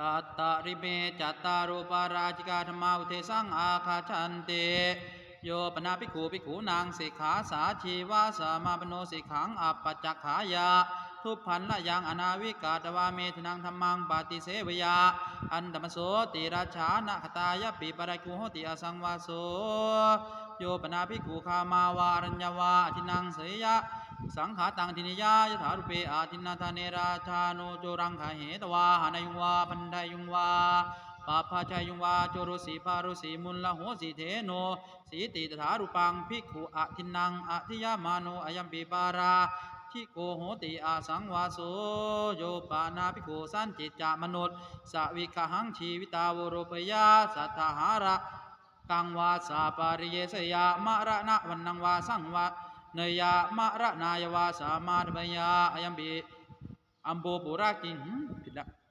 ตัตตริเมจัตตารุปาราจิกาธรรมาอุเทสังอาคาชันเตโยปนาภิกขุภิกขุนางสิกขาสาชีวาสามาปโนสิกขังอัปปัจจขายา ทุพพันละยังอนาวิกาตวาเมธนังธรรมังปาติเสวยา อันตมโสติราชานะคตายปิปะรกุโหติอสังวาโสโยปนาภิกขุขามาวารัญญวาทินังเสยะ สังขาตังทินิยายถารุเปอาทินนาธาเนราชาโนโจรังขาเหตวาหานายุวาพัน ปาพาชายุงวาโจรุสีปารุสีมุลละโหสีเทโน สีติตถารุปังภิกขุอาทินังอาทิยามาโนอยัมปีปาราทิโกโหติอาสังวาโสโยปานาภิกสันจิตจามนุษย์สวิคหังชีวิตาวโรปยาสัทธาหาระตังวาสาปาริเยสยามะระนะวันนังวาสังวะเนยามะระนายวาสามาดมยาอยัมปีอัมโบปุรากินผิดละ